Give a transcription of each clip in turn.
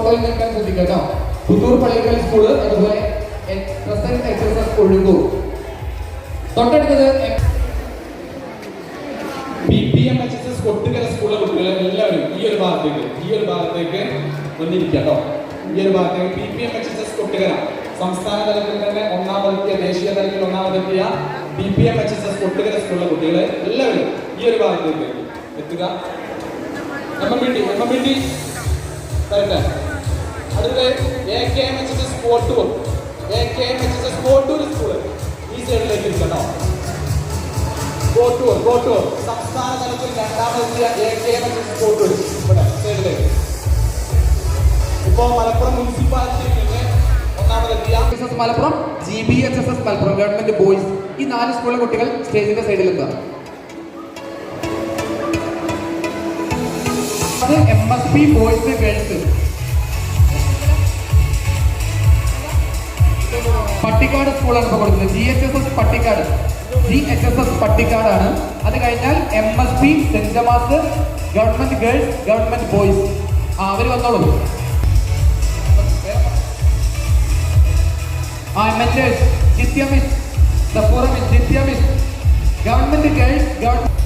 ഫോട്ടോയിൽ നിൽക്കാൻ ശ്രദ്ധിക്കുക കേട്ടോ പുത്തൂർ പള്ളിക്കൽ സ്കൂൾ അതുപോലെ പ്രസന്റ് തൊട്ടടുത്തത് ബി എച്ച് എസ് എസ് സ്കൂളിലെ കുട്ടികളെ എല്ലാവരും ഈ ഒരു ഭാഗത്തേക്ക് ഈ ഭാഗത്തേക്ക് വന്നിരിക്കുക കേട്ടോ ഭാഗത്തേക്ക് B P M H S സംസ്ഥാന തലത്തിൽ തന്നെ ഒന്നാമതെത്തിയ ദേശീയ തലത്തിൽ ഒന്നാമതെത്തിയ B P M H S S Kottukara സ്കൂളിലെ കുട്ടികളെ എല്ലാവരും ഈ ഒരു ഭാഗത്തേക്ക് എത്തുക. M M B M M B വരട്ടെ. അടുത്തത് എ കെ എം എച്ച് ഈ സൈഡിലേക്ക് ഇരിക്കട്ടോ. കോട്ടൂർ കോട്ടൂർ സംസ്ഥാന തലത്തിൽ രണ്ടാമതെത്തിയ എ കെ ഇവിടെ സൈഡിലേക്ക് ഇപ്പോ മലപ്പുറം മുനിസിപ്പാലിറ്റിയിൽ നിന്ന് ഒന്നാമതെത്തിയ Malappuram G B H S S Malappuram government boys ഈ നാല് സ്കൂളിലെ കുട്ടികൾ സ്റ്റേജിന്റെ അത് M S P boys girls Pattikkad സ്കൂളാണ് ഇപ്പോൾ കൊടുക്കുന്നത്. G H S S Pattikkad. G H S S പട്ടിക്കാടാണ്. അത് കഴിഞ്ഞാൽ M S P saint Gemma's government girls government boys ആ അവർ വന്നോളൂ. ആ mentors Jithya miss Safoora miss Jithya miss girls government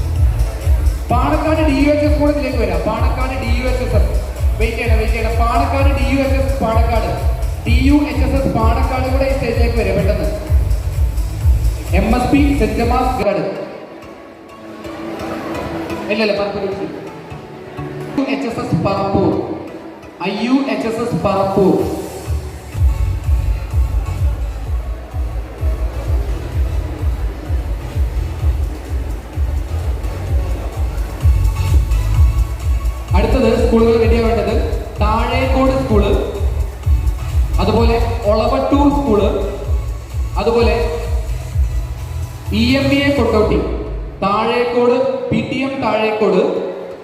Panakkad D U H S സ്കൂളിലേക്ക് വരാം. Panakkad D U H S wait ചെയ്യണം wait ചെയ്യണം. Panakkad D U H S Panakkad. D U H S S Panakkad കൂടെ സ്റ്റേജിലേക്ക് വരെ പെട്ടെന്ന്. M S P saint Gemma's guard ഇല്ലല്ല പറഞ്ഞു H S S Parappur. I U H S S Parappur.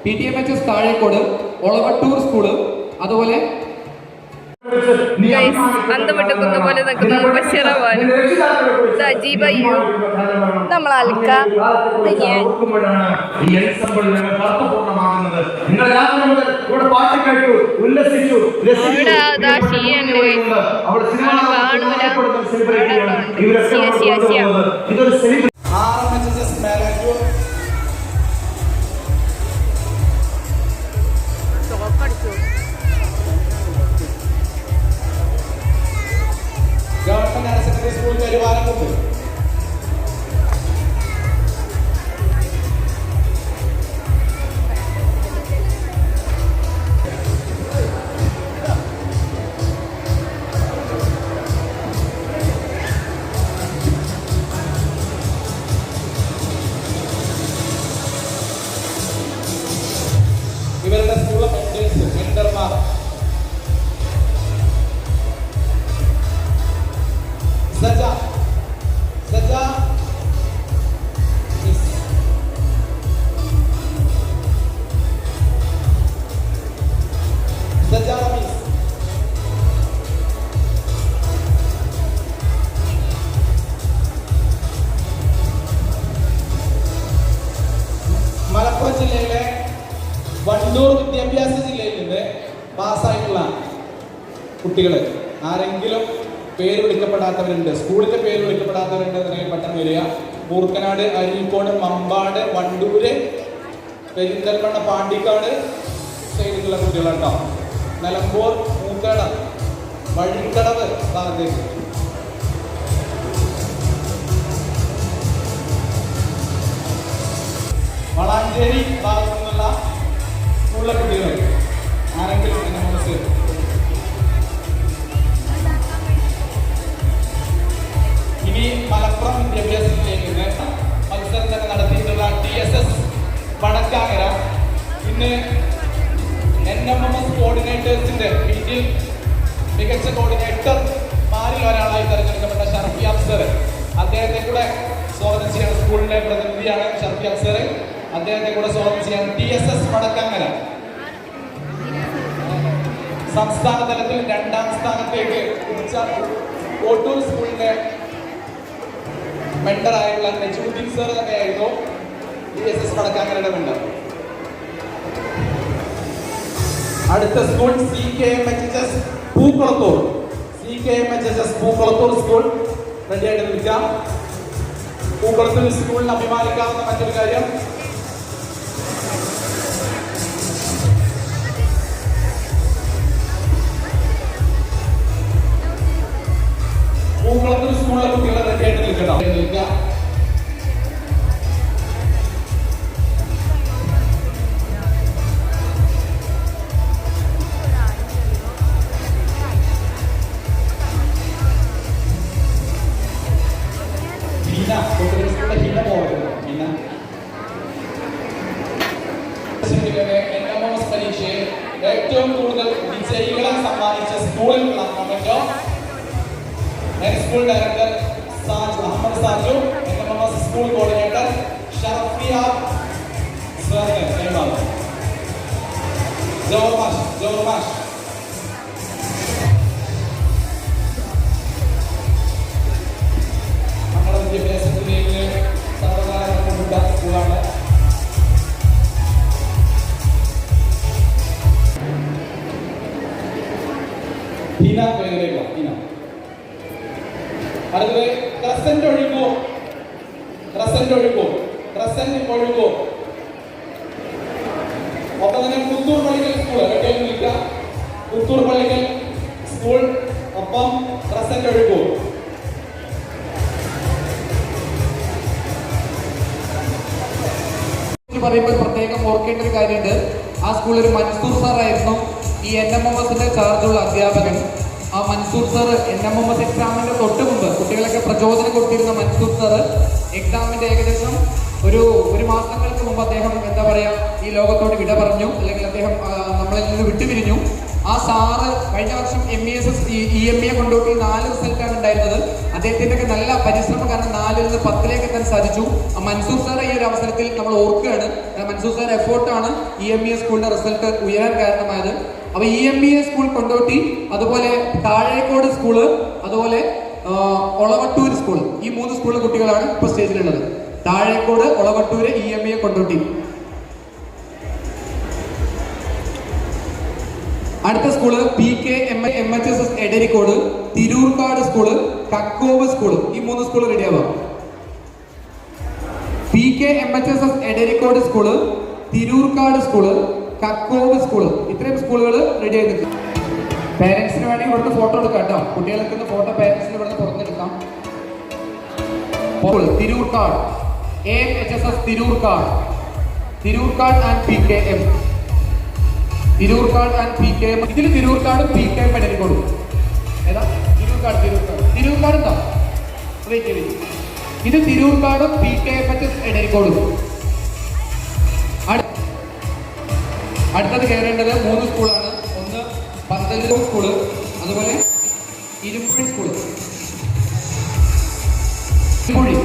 P T M H S Thazhekode Olavattur school അതുപോലെ guys അന്തം വിട്ടുക്കുന്ന പോലെ നിൽക്കുന്ന ബഷീറ പോലെ ഇത് അജീബ് നമ്മൾ അൽക്ക ഇത് ഞാൻ. ഈ എൻസംബിൾ ഞങ്ങൾ അർത്ഥപൂർണമാകുന്നത് നിങ്ങൾ രാത്രി മുതൽ ഇവിടെ പാട്ട് കേട്ടു ഉല്ലസിച്ചു രസിച്ചു. അവിടെ അതാ ഷീയുണ്ട് guys. അവിടെ സിനിമ അവിടെ കാണൂല. അറിയപ്പെടുന്ന സെലിബ്രിറ്റി ആർ എം എച്ച് വരിക. മൂർക്കനാട് അരീക്കോട് മമ്പാട് വണ്ടൂര് പെരിന്തൽമണ്ണ പാണ്ടിക്കാട്. സൈഡിലുള്ള കുട്ടികളുണ്ടാവും നിലമ്പൂർ മൂക്കട വഴിക്കടവ് ഭാഗത്തേക്ക്. വളാഞ്ചേരി ഭാഗത്തു നിന്നുള്ള സ്കൂളിലെ കുട്ടികൾ ആരെങ്കിലും എന്നെ ഇനി മലപ്പുറം വിദ്യാഭ്യാസ ജില്ലയിലേക്ക് മത്സരം തന്നെ നടത്തിയിട്ടുള്ള ടി എസ് എസ് വടക്കാങ്ങര ഇന്ന് എൻ കോർഡിനേറ്റേഴ്സിന്റെ മീറ്റിൽ മികച്ച കോർഡിനേറ്റർ മാരിൽ ഒരാളായി തെരഞ്ഞെടുക്കപ്പെട്ട ഷർഫി അഫ്സർ. സ്വാഗതം ചെയ്യാൻ സ്കൂളിന്റെ പ്രതിനിധിയാണ് ഷർഫി അഫ്സർ. അദ്ദേഹത്തെ കൂടെ സ്വാഗതം ചെയ്യാൻ ടി സംസ്ഥാന തലത്തിൽ രണ്ടാം സ്ഥാനത്തേക്ക് കോട്ടൂർ സ്കൂളിന്റെ ആയിട്ടുള്ള നജുദ്ദീൻ സർ തന്നെയായിരുന്നു ഈ എസ് എസ് വടക്കാങ്ങരയുടെ മെന്റർ അടുത്ത school C K M H H S Pookkulathur. C K M H H S Pookkulathur school റെഡിയായിട്ട് നിൽക്കാം. പൂക്കുളത്തൂർ സ്കൂളിന് അഭിമാനിക്കാവുന്ന മറ്റൊരു കാര്യം. സമ്മാനിച്ച സ്കൂളിൽ memento school director Saju Ahammed Saju N M S school coordinator Sharafiya ജോമാഷ് ജോമാഷ് നമ്മുടെ വിദ്യാഭ്യാസത്തിലേക്ക് സർവകാല കൊണ്ടുവിട്ട സ്കൂളാണ് ഹീന പേരിലേക്ക് ഹീന അടുത്തത് ക്രസന്റ് ഒഴുകോ? ക്രസന്റ് ഒഴുകോ? ക്രസന്റ് സ്കൂൾ നിൽക്കുക? പുത്തൂർ പള്ളിക്കൽ സ്കൂൾ ഒപ്പം ക്രസന്റ് ഒഴുകോ? പറയുമ്പോൾ പ്രത്യേകം ഓർക്കേണ്ട ഒരു കാര്യമുണ്ട്. ആ സ്കൂളിൽ ഒരു മൻസൂർ സാറായിരുന്നു. ഈ എൻ എം എം എസിന്റെ ചാർജുള്ള അധ്യാപകൻ. ആ Mansoor sir N M M S എക്സാമിന്റെ തൊട്ട് മുമ്പ് കുട്ടികളൊക്കെ പ്രചോദനം കൊടുത്തിരുന്ന മൻസൂർ സർ എക്സാമിന്റെ ഏകദേശം ഒരു ഒരു മാസങ്ങൾക്ക് മുമ്പ് അദ്ദേഹം എന്താ പറയാ ഈ ലോകത്തോട് വിട പറഞ്ഞു. അല്ലെങ്കിൽ അദ്ദേഹം നമ്മളെ നമ്മളിൽ നിന്ന് വിട്ടുപിരിഞ്ഞു. ആ സാറ് കഴിഞ്ഞ വർഷം M E S S E M A കൊണ്ടുപോയി നാല് റിസൾട്ടാണ് ഉണ്ടായിരുന്നത്. അദ്ദേഹത്തിന്റെ ഒക്കെ നല്ല പരിശ്രമം കാരണം നാലിൽ നിന്ന് പത്തിലേക്ക് എത്താൻ സാധിച്ചു. മൻസൂർ സാറെ ഈ ഒരു അവസരത്തിൽ നമ്മൾ ഓർക്കുകയാണ്. മൻസൂർ സാർ എഫോർട്ടാണ് ഇ എം ഇ എസ് സ്കൂളിന്റെ റിസൾട്ട് ഉയരാൻ കാരണമായത്. അപ്പൊ E M B A school Kondotty അതുപോലെ താഴേക്കോട് സ്കൂൾ അതുപോലെ ഒളവട്ടൂർ സ്കൂൾ ഈ മൂന്ന് സ്കൂളിലെ കുട്ടികളാണ് ഇപ്പൊ സ്റ്റേജിലുള്ളത് Thazhekode Olavattur E M B A Kondotty. അടുത്ത school P K M M H S S Edarikode Thiroorkad school Kakkove school ഈ മൂന്ന് school റെഡിയാവാം P K M H S S Edarikode school Thiroorkad school Kakkove school ഇത്രയും സ്കൂളുകൾ ready നിൽക്കും പേരൻസിന് വേണമെങ്കിൽ ഇവിടുന്ന് photo എടുക്കാം കേട്ടോ. കുട്ടികൾക്ക് ഫോട്ടോ പേരൻസിന് ഇവിടുന്ന് പുറത്തെടുക്കാം Tirurkad. A M H S S Tirurkad. Tirurkad and P K M Tirurkad and P K M ഇതിൽ തിരൂർക്കാട് പി കെ എം എടരിക്കോടും ഏതാ? തിരൂർക്കാട് തിരൂർക്കാട്. തിരൂർക്കാട് എന്താ? ഇത് തിരൂർക്കാടും P K M H S അടു- അടുത്തത് കയറേണ്ടത് മൂന്ന് സ്കൂളാണ്. ഒന്ന് പന്തല്ലൂർ സ്കൂൾ അതുപോലെ Irumbuzhi school. Irumbuzhi.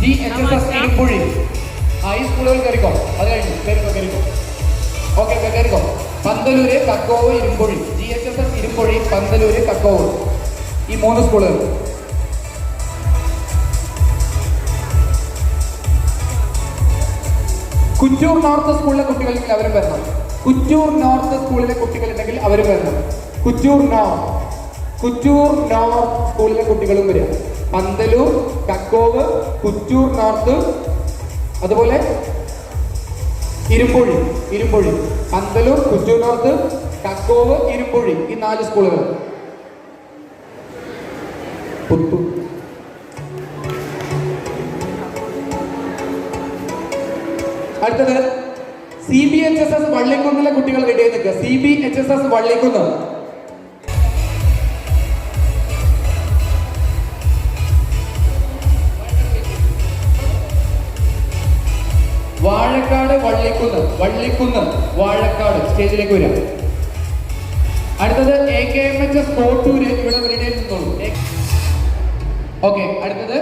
G H S S Irumbuzhi. സ്കൂളുകൾ കയറിക്കോ അത് കഴിഞ്ഞു കയറിക്കോ കയറിക്കോ ഓക്കെ ഓക്കെ കയറിക്കോ Panthaloor Kakkov Irumbuzhi. G H S S Irumbuzhi Panthaloor Kakkov. ഈ മൂന്ന് സ്കൂളുകൾ. കുറ്റൂർ നോർത്ത് സ്കൂളിലെ കുട്ടികളുണ്ടെങ്കിൽ അവരും വരണം. കുറ്റൂർ നോർത്ത് സ്കൂളിലെ കുട്ടികളുണ്ടെങ്കിൽ അവരും വരണം. കുറ്റൂർ നോർത്ത്. കുറ്റൂർ നോർത്ത് സ്കൂളിലെ കുട്ടികളും വരിക. പന്തലൂർ കക്കോവ് കുറ്റൂർ നോർത്ത് അതുപോലെ ഇരുമ്പൊഴി ഇരുമ്പൊഴി. പന്തലൂർ കുറ്റൂർ നോർത്ത് കക്കോവ് ഇരുമ്പൊഴി ഈ നാല് സ്കൂളുകൾ. അടുത്തത് C B H S S വള്ളിക്കുന്നിലെ കുട്ടികൾ റെഡിയായി നിൽക്കുക. C B H S S Vallikkunnu. Vazhakkad Vallikkunnu. Vallikkunnu. Vazhakkad. സ്റ്റേജിലേക്ക് വരാം അടുത്തത് A K M H S Kottoor ഇവിടെ റെഡി നിന്നോളൂ. ഓക്കെ അടുത്തത്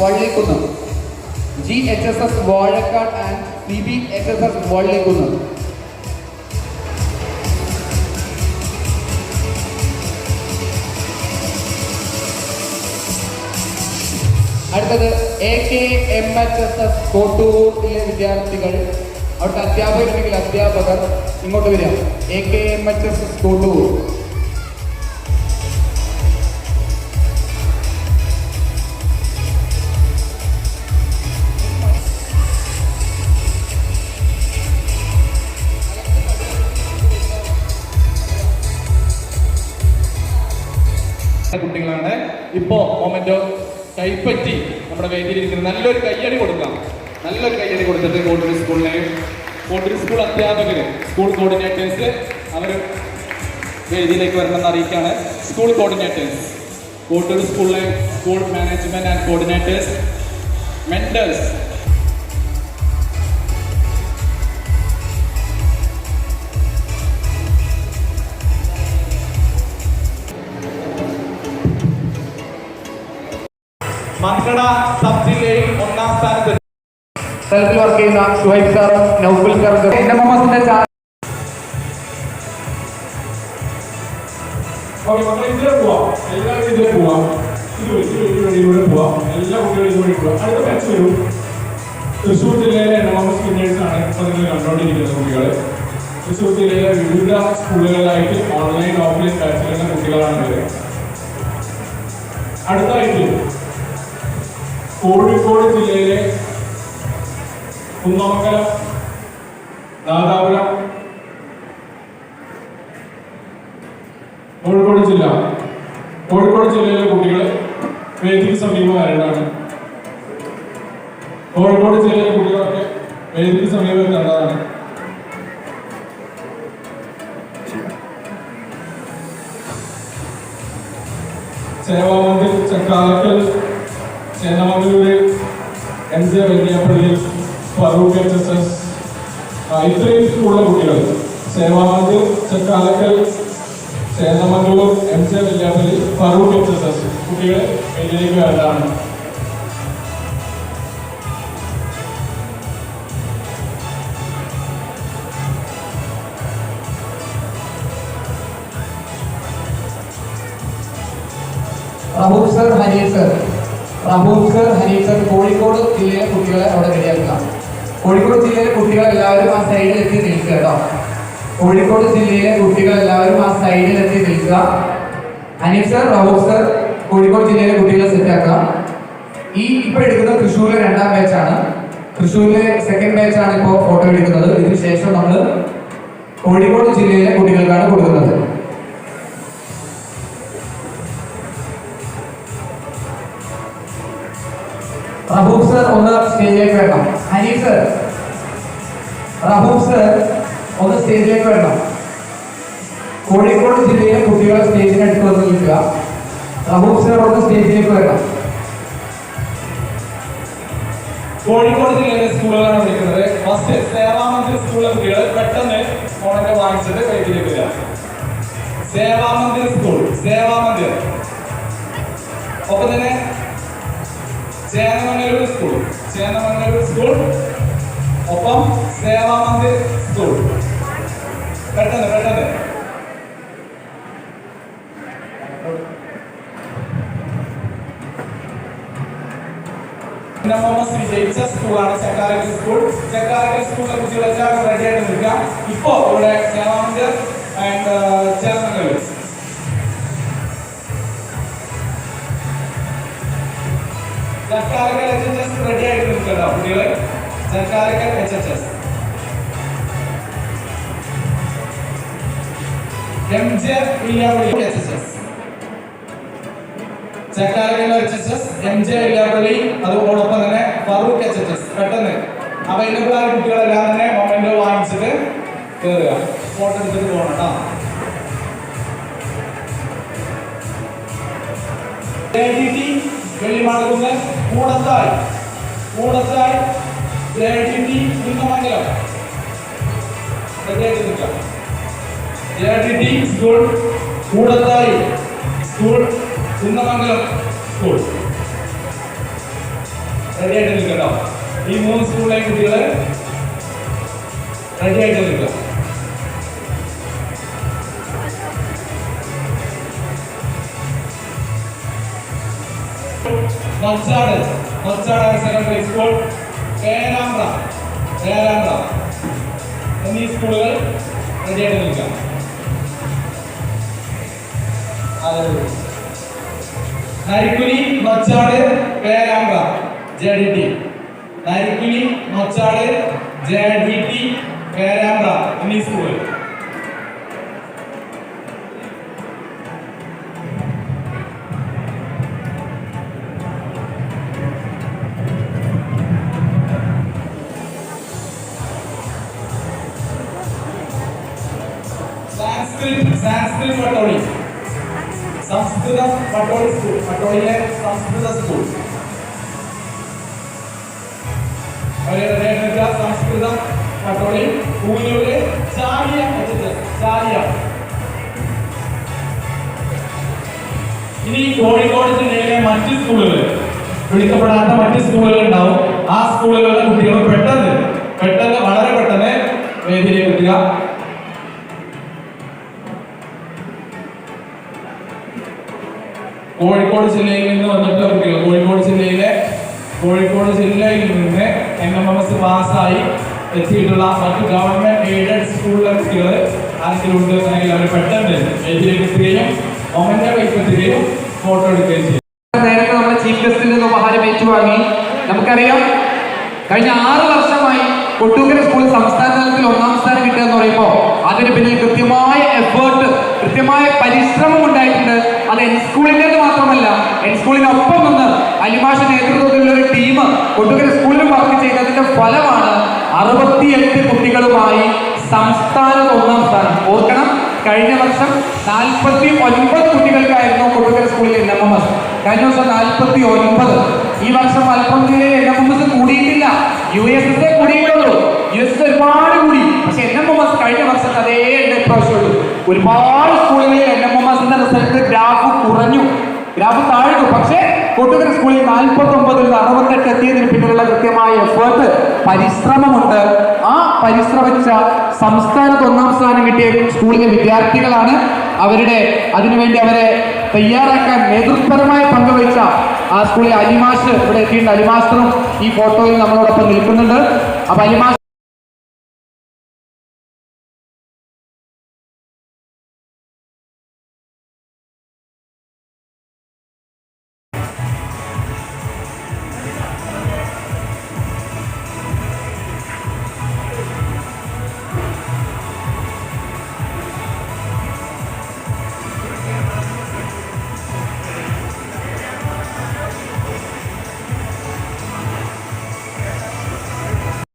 Vallikkunnu. G H S S Vazhakkad and C B H S S Vallikkunnu. അടുത്തത് A K M H S S കോട്ടൂരിലെ വിദ്യാർത്ഥികൾ. അവിടുത്തെ അധ്യാപകരുണ്ടെങ്കിൽ അധ്യാപകർ ഇങ്ങോട്ട് വരിക. A K M H S S Kottoor. Memento കൈപ്പറ്റി നമ്മുടെ വേദിയിലിരിക്കുന്ന നല്ലൊരു കയ്യടി കൊടുക്കാം. നല്ലൊരു കയ്യടി കൊടുത്തിട്ട് കോട്ടൂർ സ്കൂളിനെ കോട്ടൂർ സ്കൂൾ അധ്യാപകര് സ്കൂൾ കോർഡിനേറ്റേഴ്സ് അവർ വേദിയിലേക്ക് വരണമെന്ന് അറിയിക്കുകയാണ്. സ്കൂൾ കോർഡിനേറ്റേഴ്സ് കോട്ടൂർ സ്കൂളിലെ school management and coordinators mentors Mankada sub ജില്ലയിൽ ഒന്നാം സ്ഥാനത്ത് സ്ഥലത്തിൽ വർക്ക് ചെയ്യുന്ന ഷുഹൈബ് സാറും നൗഫുൽ സാറും എൻ എം എം എസിന്റെ കുട്ടികളും തൃശ്ശൂർ ജില്ലയിലെ എണ്ണമസ് സ്റ്റുഡൻസ് ആണ് ഇപ്പോൾ നിങ്ങൾ കണ്ടുകൊണ്ടിരിക്കുന്ന കുട്ടികൾ തൃശ്ശൂർ ജില്ലയിലെ വിവിധ സ്കൂളുകളിലായിട്ട് ഓൺലൈൻ ഓഫ്ലൈൻ ബാച്ചിലുള്ള കുട്ടികളാണ് അടുത്തായിട്ട് കോഴിക്കോട് ജില്ലയിലെ കുന്നമംഗലം നാദാപുരം കോഴിക്കോട് ജില്ല. കോഴിക്കോട് ജില്ലയിലെ കുട്ടികൾ വേദിക്ക് സമീപമായിട്ടാണ് കോഴിക്കോട് ജില്ലയിലെ കുട്ടികളൊക്കെ വേദിക്ക് സമീപം കണ്ടതാണ് Sevamandir Chakkalakkal J Farook H S S ഇത്രയും ഉള്ള കുട്ടികൾ. Sevamandir Chakkalakkal Chennamangallur M J Velliyappally Farook H S S കുട്ടികളെ വേദിയിലേക്ക് വരേണ്ടതാണ്. Sir Hari sir. Rahoob sir sir Kozhikode ജില്ലയിലെ കുട്ടികളെ അവിടെ റെഡിയാക്കുക. കോഴിക്കോട് ജില്ലയിലെ കുട്ടികൾ എല്ലാവരും ആ സൈഡിൽ എത്തി നിൽക്കുക കേട്ടോ കോഴിക്കോട് ജില്ലയിലെ കുട്ടികൾ എല്ലാവരും ആ സൈഡിൽ എത്തി നിൽക്കുക. ഹനീഫ് സർ റഹൂബ് സർ കോഴിക്കോട് ജില്ലയിലെ കുട്ടികളെ സെറ്റാക്കുക ഈ ഇപ്പോൾ എടുക്കുന്ന തൃശ്ശൂരിലെ രണ്ടാം ബാച്ചാണ് തൃശ്ശൂരിലെ സെക്കൻഡ് ബാച്ചാണ് ഇപ്പോൾ ഫോട്ടോ എടുക്കുന്നത്. ഇതിനുശേഷം നമ്മൾ കോഴിക്കോട് ജില്ലയിലെ കുട്ടികൾക്കാണ് കൊടുക്കുന്നത്. റഹൂബ് സർ ഒന്ന് സ്റ്റേജിലേക്ക് വരണം. ഹനീഫ് സർ. റഹൂബ് സർ ഒന്ന് സ്റ്റേജിലേക്ക് വരണം. കോഴിക്കോട് ജില്ലയിലെ കുട്ടികളെ സ്റ്റേജിനടുത്ത് വന്ന് നിൽക്കുക. റഹൂബ് സർ ഒന്ന് സ്റ്റേജിലേക്ക് വരണം. കോഴിക്കോട് ജില്ലയിലെ സ്കൂളുകളാണ് വിളിക്കുന്നത്. ഫസ്റ്റ് സേവാമന്ദിർ സ്കൂളിലെ കുട്ടികൾ പെട്ടെന്ന് ഫോണൊക്കെ വാങ്ങിച്ചിട്ട് വേദിയിലേക്ക് വരിക സേവാമന്ദിർ സ്കൂൾ സേവാമന്ദിർ. ഒപ്പം തന്നെ ചേന്നമംഗലൂർ സ്കൂൾ ചേന്നമംഗലൂർ സ്കൂൾ ഒപ്പം സേവാമന്ദിർ സ്കൂൾ പെട്ടെന്ന് പെട്ടെന്ന്. എംഎംഎസ് സ്കൂളാണ് സ്കൂൾ ചക്കാരക്കൽ നിൽക്കാം. ഇപ്പോ ഇവിടെ Chevamandir and Chernnangal Chakkarakkal H H S ready ആയിട്ട് നിൽക്കട്ടോ കുട്ടികളെ Chakkarakkal H H S. M J H H S. അതോടൊപ്പം തന്നെ ഫറൂഖ് എച്ച് എച്ച് എസ്. പെട്ടെന്ന്. അവൈലബിൾ ആയ കുട്ടികളെല്ലാം തന്നെ മൊമെന്റോ വാങ്ങിച്ചിട്ട് കയറുക ഫോട്ടോ എടുത്തിട്ട് പോകണം കേട്ടോ കൂടത്തായി. JDT കുന്നമംഗലം റെഡിയായിട്ട് നിൽക്കാം JDT school Koodathai. School Kunnamangalam school റെഡിയായിട്ട് നിൽക്കട്ടോ ഈ മൂന്ന് സ്കൂളിലെ കുട്ടികൾ റെഡിയായിട്ട് നിൽക്കാം Nochad Nochad higher secondary school Perambra Perambra എന്നീ സ്കൂളുകൾ റെഡിയായിട്ട് നിൽക്കാം. Narikkuni Machad Perambra J D T. Narikkuni Machad J D T Perambra എന്നീ സ്കൂളുകൾ. പട്ടോളിയിലെ സംസ്കൃത സ്കൂൾ അവരെ സംസ്കൃതം കട്ടോളി പൂനൂര് ചാലിയ ചാലിയ ഇനി കോഴിക്കോട് ജില്ലയിലെ മറ്റ് സ്കൂളുകൾ. വിളിക്കപ്പെടാത്ത മറ്റ് സ്കൂളുകൾ ഉണ്ടാവും. ആ സ്കൂളുകളിലെ കുട്ടികൾ പെട്ടെന്ന് പെട്ടെന്ന് വളരെ പെട്ടെന്ന് വേദിയിലേക്ക് എത്തുക. കോഴിക്കോട് ജില്ലയിൽ നിന്ന് വന്നിട്ട് കുട്ടികൾ. കോഴിക്കോട് ജില്ലയിലെ കോഴിക്കോട് ജില്ലയിൽ നിന്ന് എൻ എം എം എസ് പാസ്സായി എത്തിയിട്ടുള്ള മറ്റ് ഗവൺമെന്റ് എയ്ഡഡ് സ്കൂളിലെ കുട്ടികൾ ആർക്കിലുണ്ട് എന്നുണ്ടെങ്കിൽ അവർ പെട്ടെന്ന് എഴുതിയെടുക്കുകയും മൊമെന്റ് വൈക്കത്തുകയും ഫോട്ടോ എടുക്കുകയും ചെയ്യും. ചീഫ് ഗസ്റ്റിൽ നിന്ന് നമുക്കറിയാം കഴിഞ്ഞ ആറ് വർഷമായി കൊട്ടൂക്കര സ്കൂൾ സംസ്ഥാന തലത്തിൽ ഒന്നാം സ്ഥാനം കിട്ടുക എന്ന് പറയുമ്പോൾ അതിന് പിന്നിൽ കൃത്യമായ എഫേർട്ട് കൃത്യമായ പരിശ്രമം ഉണ്ടായിട്ടുണ്ട്. അത് എൻ സ്കൂളിന്റെത് മാത്രമല്ല എൻ സ്കൂളിനൊപ്പം നിന്ന് അലിമാഷ നേതൃത്വത്തിലുള്ള ഒരു ടീം കൊട്ടുകര സ്കൂളിൽ വർക്ക് ചെയ്തതിന്റെ ഫലമാണ് അറുപത്തിയെട്ട് കുട്ടികളുമായി സംസ്ഥാനത്ത് ഒന്നാം സ്ഥാനം. ഓർക്കണം കഴിഞ്ഞ വർഷം നാൽപ്പത്തി ഒൻപത് കുട്ടികൾക്കായിരുന്നു കൊട്ടുകര സ്കൂളിൽ എൻ എം എം എസ്. കഴിഞ്ഞ വർഷം നാൽപ്പത്തി ഒൻപത് ഈ വർഷം ജില്ലയിൽ എൻ എം എസ് കൂടിയിട്ടില്ല. യു എസ് എസ് കൂടിയിട്ടുള്ളൂ. യു എസ് ഒരുപാട് കൂടി. പക്ഷെ എൻ എം എം എസ് കഴിഞ്ഞ വർഷം അതേ എണ്ണ പ്രാവശ്യമുള്ളൂ ഒരുപാട് സ്കൂളുകളിൽ N M M result graph കുറഞ്ഞു. ഗ്രാഫ് താഴ്ന്നു പക്ഷേ കൊട്ടുകര സ്കൂളിൽ നാൽപ്പത്തി ഒമ്പതിൽ നിന്ന് അറുപത്തെട്ട് എത്തിയതിന് പിന്നിലുള്ള കൃത്യമായ എഫേർട്ട് പരിശ്രമമുണ്ട്. ആ പരിശ്രമിച്ച സംസ്ഥാനത്ത് ഒന്നാം സ്ഥാനം കിട്ടിയ സ്കൂളിലെ വിദ്യാർത്ഥികളാണ് അവരുടെ അതിനുവേണ്ടി അവരെ തയ്യാറാക്കാൻ നേതൃത്വപരമായ പങ്കുവച്ച ആ സ്കൂളിലെ അലിമാഷ് ഇവിടെ എത്തിയിട്ടുണ്ട്. അലിമാസ്റ്ററും ഈ ഫോട്ടോയിൽ നമ്മളോടൊപ്പം നിൽക്കുന്നുണ്ട്. അപ്പൊ അലിമാഷ്